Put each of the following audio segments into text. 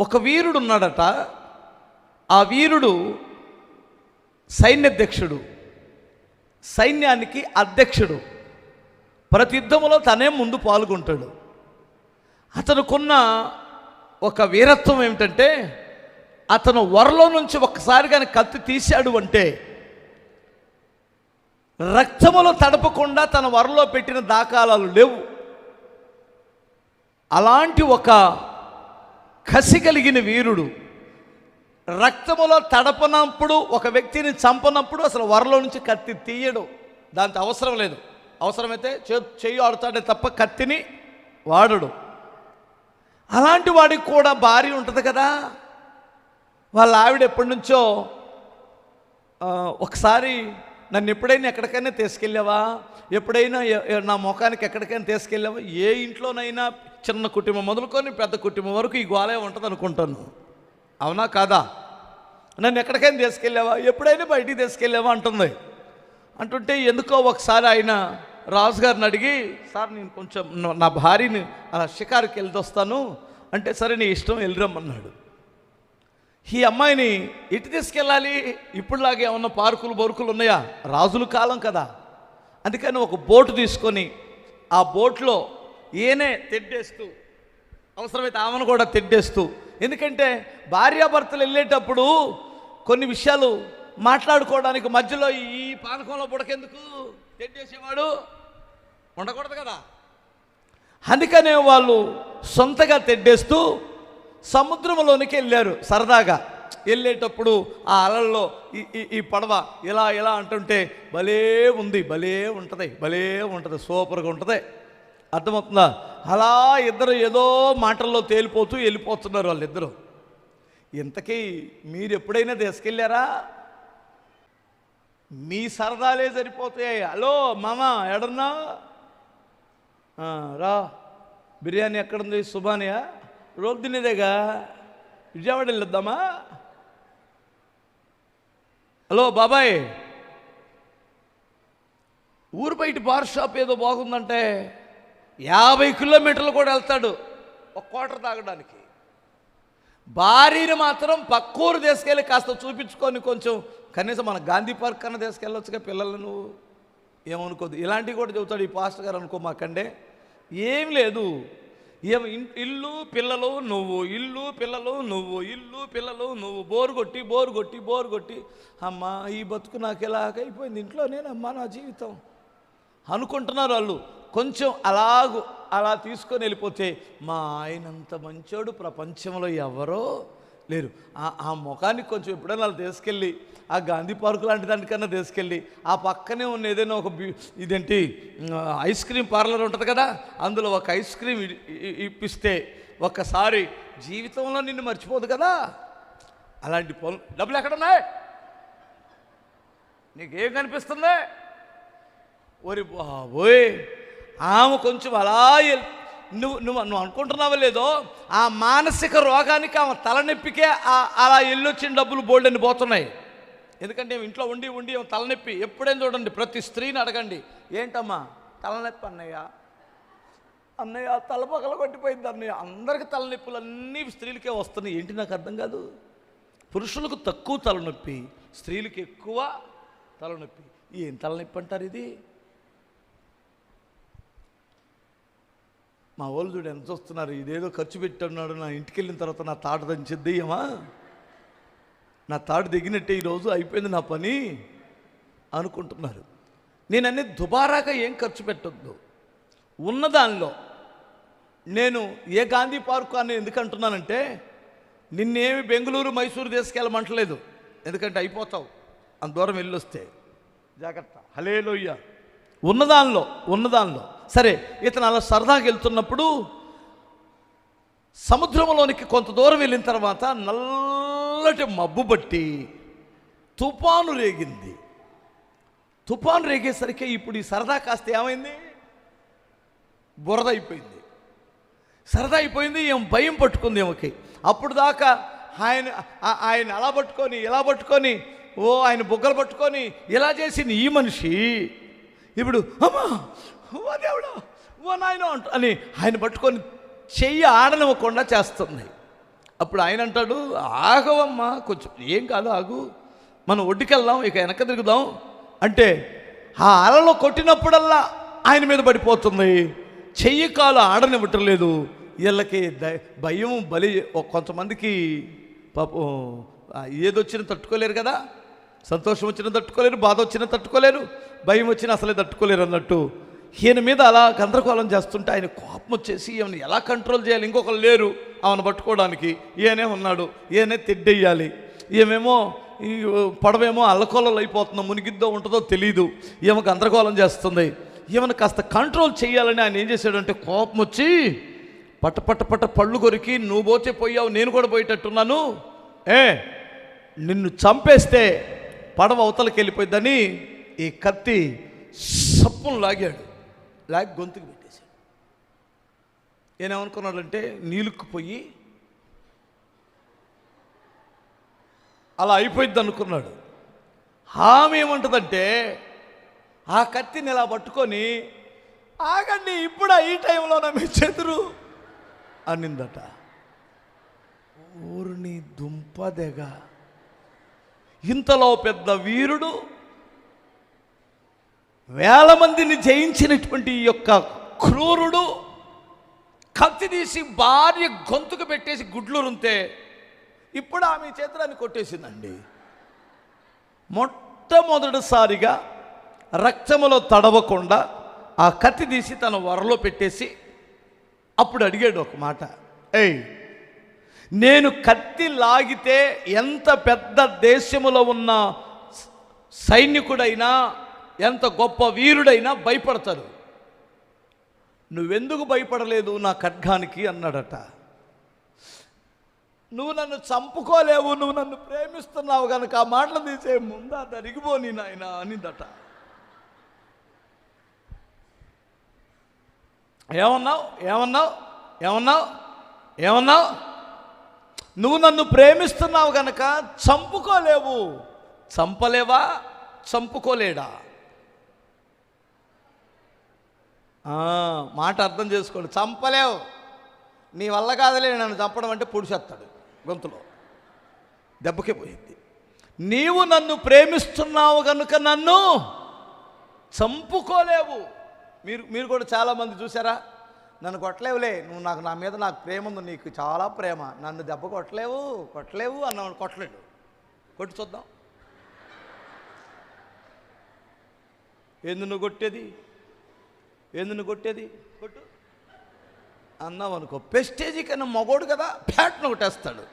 ఒక వీరుడు ఉన్నాడట. ఆ వీరుడు సైన్యాధ్యక్షుడు. సైన్యానికి అధ్యక్షుడు. ప్రతి యుద్ధంలో తనే ముందు పాల్గొంటాడు. అతనుకున్న ఒక వీరత్వం ఏమిటంటే అతను వరలో నుంచి ఒక్కసారి కానీ కత్తి తీశాడు అంటే రక్తములో తడపకుండా తన వరలో పెట్టిన దాఖలాలు లేవు. అలాంటి ఒక కసి కలిగిన వీరుడు. రక్తములో తడపనప్పుడు ఒక వ్యక్తిని చంపనప్పుడు అసలు వరలో నుంచి కత్తి తీయడు. దాంతో అవసరం లేదు. అవసరమైతే చే చెయ్యి ఆడుతాడే తప్ప కత్తిని వాడడు. అలాంటి వాడికి కూడా భార్య ఉంటుంది కదా. వాళ్ళ ఆవిడ ఎప్పటి నుంచో ఒకసారి నన్ను ఎప్పుడైనా ఎక్కడికైనా తీసుకెళ్ళావా? ఎప్పుడైనా నా ముఖానికి ఎక్కడికైనా తీసుకెళ్ళావా? ఏ ఇంట్లోనైనా చిన్న కుటుంబం మొదలుకొని పెద్ద కుటుంబం వరకు ఈ గోళే ఉంటుంది అనుకుంటాను అవునా కాదా? నన్ను ఎక్కడికైనా తీసుకెళ్ళావా? ఎప్పుడైనా బయటికి తీసుకెళ్ళావా అంటుంది. అంటుంటే ఎందుకో ఒకసారి ఆయన రాజుగారిని అడిగి సార్ నేను కొంచెం నా- భార్యని అలా షికారుకి వెళ్తొస్తాను. అంటే సరే నీ ఇష్టం వెళ్ళిరమ్మన్నాడు ఈ అమ్మాయిని ఎటు తీసుకెళ్ళాలి ఇప్పుడులాగే ఏమన్నా పార్కులు బొరుకులు ఉన్నాయా? రాజుల కాలం కదా. అందుకని ఒక బోటు తీసుకొని ఆ బోట్లో ఈయనే తెడ్డేస్తూ అవసరమైతే ఆమెను కూడా తెడ్డేస్తూ ఎందుకంటే భార్యాభర్తలు వెళ్ళేటప్పుడు కొన్ని విషయాలు మాట్లాడుకోవడానికి మధ్యలో ఈ పానకంలో బుడకెందుకు తెడ్డేసేవాడు? ఉండకూడదు కదా. అందుకనే వాళ్ళు సొంతగా తెడ్డేస్తూ సముద్రంలోనికి వెళ్ళారు సరదాగా. వెళ్ళేటప్పుడు ఆ అలల్లో ఈ ఈ- పడవ ఇలా ఇలా అంటుంటే భలే ఉంది భలే ఉంటుంది భలే ఉంటుంది సూపర్గా ఉంటుంది. అర్థమవుతుందా? అలా ఇద్దరు ఏదో మాటల్లో తేలిపోతూ వెళ్ళిపోతున్నారు వాళ్ళిద్దరూ. ఇంతకీ మీరు ఎప్పుడైనా తీసుకెళ్ళారా? మీ సరదాలే సరిపోతాయి. హలో మామ ఎడన్నా? రా. బిర్యానీ ఎక్కడుంది? సుబానియా? రోజు విజయవాడ వెళ్ళొద్దామా? హలో బాబాయ్. ఊరు బయట బార్ షాప్ ఏదో బాగుందంటే యాభై కిలోమీటర్లు కూడా వెళ్తాడు ఒక క్వార్టర్ తాగడానికి. భార్యను మాత్రం పక్కూరు తీసుకెళ్ళి కాస్త చూపించుకొని కొంచెం కనీసం మన గాంధీ పార్క్ అన్న తీసుకెళ్ళొచ్చుగా పిల్లలు నువ్వు. ఏమనుకోదు ఇలాంటివి కూడా చెబుతాడు ఈ పాస్టర్ గారు అనుకో మాకండే ఏం లేదు. ఇల్లు పిల్లలు నువ్వు ఇల్లు పిల్లలు నువ్వు ఇల్లు పిల్లలు నువ్వు. బోరు కొట్టి బోరు కొట్టి బోరు కొట్టి. అమ్మా ఈ బతుకు నాకు ఎలాగైపోయింది? ఇంట్లో నేనమ్మా నా జీవితం. అనుకుంటున్నారు వాళ్ళు. కొంచెం అలాగు అలా తీసుకొని వెళ్ళిపోతే మా ఆయనంత మంచోడు ప్రపంచంలో ఎవరో లేరు. ఆ ఆ ముఖానికి కొంచెం ఎప్పుడైనా వాళ్ళు తీసుకెళ్ళి ఆ గాంధీ పార్క్ లాంటి దానికన్నా తీసుకెళ్ళి ఆ పక్కనే ఉన్న ఏదైనా ఒక ఇదేంటి ఐస్ క్రీమ్ పార్లర్ ఉంటుంది కదా అందులో ఒక ఐస్ క్రీమ్ ఇప్పిస్తే ఒక్కసారి జీవితంలో నిన్ను మర్చిపోదు కదా. అలాంటి పనులు డబ్బులు ఎక్కడున్నాయి? నీకేం కనిపిస్తుంది? ఒరి బాబోయ్ ఆమె కొంచెం అలా నువ్వు నువ్వు నువ్వు అనుకుంటున్నావో లేదో ఆ మానసిక రోగానికి ఆమె తలనొప్పికే ఆ- అలా ఎల్లొచ్చిన డబ్బులు బోల్డని పోతున్నాయి. ఎందుకంటే ఇంట్లో ఉండి ఉండి తలనొప్పి. ఎప్పుడైనా చూడండి ప్రతి స్త్రీని అడగండి ఏంటమ్మా తలనొప్పి అన్నయ్య? అన్నయ్య తల పగల కొట్టిపోయింది అన్నయ్య. అందరికి తలనొప్పులు అన్నీ స్త్రీలకే వస్తున్నాయి. ఏంటి నాకు అర్థం కాదు. పురుషులకు తక్కువ తలనొప్పి స్త్రీలకు ఎక్కువ తలనొప్పి. ఏం తలనొప్పి అంటారు ఇది? మా వాళ్ళు చూడు ఎంత వస్తున్నారు ఇదేదో ఖర్చు పెట్టున్నాడు నా ఇంటికి వెళ్ళిన తర్వాత నా తాడు దంచిద్దయ్యమా నా తాడు దిగినట్టే ఈరోజు అయిపోయింది నా పని అనుకుంటున్నారు. నేను అన్ని దుబారాగా ఏం ఖర్చు పెట్టొద్దు. ఉన్న దానిలో నేను ఏ గాంధీ పార్కు అని ఎందుకు అంటున్నానంటే నిన్నేమి బెంగళూరు మైసూరు తీసుకెళ్ళమంటలేదు ఎందుకంటే అయిపోతావు అంత దూరం వెళ్ళొస్తే. జాగ్రత్త. హలేలోయ్య ఉన్నదానిలో ఉన్నదానిలో సరే ఇతను అలా సరదాగా వెళ్తున్నప్పుడు సముద్రంలోనికి కొంత దూరం వెళ్ళిన తర్వాత నల్లటి మబ్బు పట్టి తుఫాను రేగింది. తుఫాను రేగేసరికి ఇప్పుడు ఈ సరదా కాస్త ఏమైంది? బురద అయిపోయింది సరదా అయిపోయింది ఏం భయం పట్టుకుంది ఏమకి అప్పుడు దాకా ఆయన ఆయన అలా పట్టుకొని ఇలా పట్టుకొని ఓ ఆయన బుగ్గలు పట్టుకొని ఇలా చేసింది ఈ మనిషి. ఇప్పుడు అమ్మా ఓ దేవుడు ఓ నాయన అంట అని ఆయన పట్టుకొని చెయ్యి ఆడనివ్వకుండా చేస్తుంది. అప్పుడు ఆయన అంటాడు ఆగవమ్మా కొంచెం ఏం కాదు ఆగు. మనం ఒడ్డుకెళ్దాం ఇక వెనక తిరుగుదాం. అంటే ఆ అలలో కొట్టినప్పుడల్లా ఆయన మీద పడిపోతుంది. చెయ్యి కాలు ఆడనివ్వటం లేదు. వీళ్ళకి ద- భయం బలి ఓ కొంతమందికి పాపం ఆ ఏదొచ్చినా తట్టుకోలేరు కదా. సంతోషం వచ్చినా తట్టుకోలేరు బాధ వచ్చినా తట్టుకోలేరు భయం వచ్చినా అసలే తట్టుకోలేరు అన్నట్టు ఈయన మీద అలా గందరగోళం చేస్తుంటే ఆయన కోపం వచ్చేసి ఈయన ఎలా కంట్రోల్ చేయాలి? ఇంకొకరు లేరు ఆమెను పట్టుకోవడానికి. ఈయనే ఉన్నాడు. ఈయనే తెడ్డెయ్యాలి ఈమెమో ఈ పడవేమో అల్లకొల్లలు అయిపోతుందో మునిగిద్దో ఉంటుందో తెలియదు ఈమె గందరగోళం చేస్తుంది. ఈమెను కాస్త కంట్రోల్ చేయాలని ఆయన ఏం చేశాడంటే కోపం వచ్చి పట్ట పట్ట పట్ట పళ్ళు కొరికి నువ్వు పోతే పోయావు నేను కూడా పోయేటట్టున్నాను. ఏ నిన్ను చంపేస్తే పడవ అవతలకి వెళ్ళిపోయిద్దని ఈ కత్తి సప్పును లాగాడు. లాగి గొంతుకు పెట్టేశాడు. ఏమనుకున్నాడంటే నీలుక్కుపోయి అలా అయిపోయింది అనుకున్నాడు. ఆమె ఏమంటుందంటే ఆ కత్తిని ఇలా పట్టుకొని ఆగండి ఇప్పుడు ఈ టైంలో మీ చెదురు అనిందట. ఊరిని దుంపదెగ. ఇంతలో పెద్ద వీరుడు వేల మందిని జయించినటువంటి ఈ యొక్క క్రూరుడు కత్తి తీసి భార్య గొంతుకు పెట్టేసి గుడ్లు రుంతే ఇప్పుడు ఆమె చేతులని కొట్టేసిందండి. మొట్టమొదటిసారిగా రక్తములో తడవకుండా ఆ కత్తి తీసి తన వరలో పెట్టేసి అప్పుడు అడిగాడు ఒక మాట. ఏయ్ నేను కత్తి లాగితే ఎంత పెద్ద దేశములో ఉన్న సైనికుడైనా ఎంత గొప్ప వీరుడైనా భయపడతారు నువ్వెందుకు భయపడలేదు నా ఖడ్గానికి? అన్నాడట. నువ్వు నన్ను చంపుకోలేవు నువ్వు నన్ను ప్రేమిస్తున్నావు కనుక ఆ మాటలు తీసే ముందా దరిగిపోని నాయన అనిందట. ఏమన్నావు? ఏమన్నావు? ఏమన్నావు? ఏమన్నావు? నువ్వు నన్ను ప్రేమిస్తున్నావు కనుక చంపుకోలేవు. చంపలేవా? చంపుకోలేడా ఆ, మాట అర్థం చేసుకోండి. చంపలేవు. నీ వల్ల కాదులే నన్ను చంపడం అంటే పొడిచేస్తాడు గొంతులో. దెబ్బకే పోయింది. నీవు నన్ను ప్రేమిస్తున్నావు కనుక నన్ను చంపుకోలేవు. మీరు మీరు కూడా చాలామంది చూసారా నన్ను కొట్టలేవులే. నువ్వు నాకు నా మీద నాకు ప్రేమ ఉంది నీకు చాలా ప్రేమ. నన్ను దెబ్బ కొట్టలేవు కొట్టలేవు అన్నవాడు కొట్టలేడు కొట్టి చూద్దాం. ఎందు నువ్వు కొట్టేది? ఏంది కొట్టేది? కొట్టు. అన్నాం అనుకో పెస్టేజీ కన్నా మగోడు కదా ఫ్యాట్ను కొట్టేస్తాడు.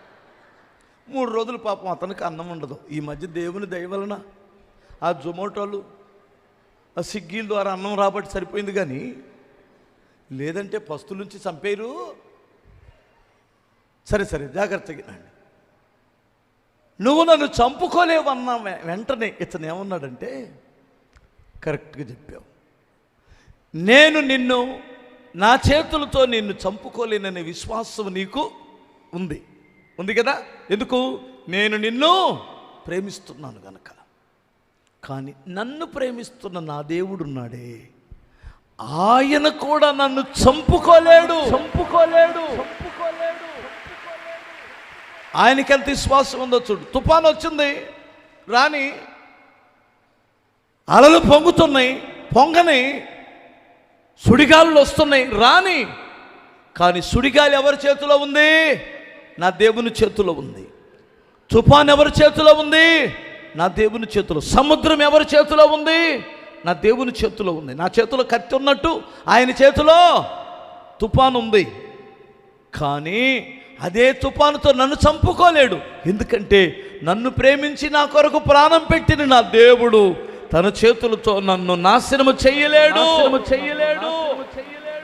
మూడు రోజులు పాపం అతనికి అన్నం ఉండదు. ఈ మధ్య దేవుని దయవలన ఆ జొమాటోలు ఆ స్విగ్గీల ద్వారా అన్నం రాబట్టి సరిపోయింది కానీ లేదంటే పస్తుల నుంచి చంపేరు సరే సరే జాగ్రత్తగా నువ్వు నన్ను చంపుకోలేవు వెంటనే ఇతను ఏమన్నాడంటే కరెక్ట్గా చెప్పావు. నేను నిన్ను నా చేతులతో నిన్ను చంపుకోలేననే విశ్వాసం నీకు ఉంది. ఉంది కదా? ఎందుకు? నేను నిన్ను ప్రేమిస్తున్నాను గనక. కానీ నన్ను ప్రేమిస్తున్న నా దేవుడున్నాడే. ఆయన కూడా నన్ను చంపుకోలేడు. చంపుకోలేడు. చంపుకోలేడు ఆయనకి ఎంత విశ్వాసం ఉందో చూడు. తుఫాన్ వచ్చింది. రాని అలలు పొంగుతున్నాయి. పొంగని సుడిగాలులు వస్తున్నాయి రాని. కానీ సుడిగాలి ఎవరి చేతిలో ఉంది? నా దేవుని చేతిలో ఉంది. తుఫాన్ ఎవరి చేతిలో ఉంది? నా దేవుని చేతిలో. సముద్రం ఎవరి చేతిలో ఉంది? నా దేవుని చేతిలో ఉంది. నా చేతిలో కత్తి ఉన్నట్టు ఆయన చేతిలో తుఫాన్ ఉంది. కానీ అదే తుఫానుతో నన్ను చంపుకోలేడు. ఎందుకంటే నన్ను ప్రేమించి నా కొరకు ప్రాణం పెట్టిన నా దేవుడు తన చేతులతో నన్ను నాశనము చెయ్యలేడు చెయ్యలేడు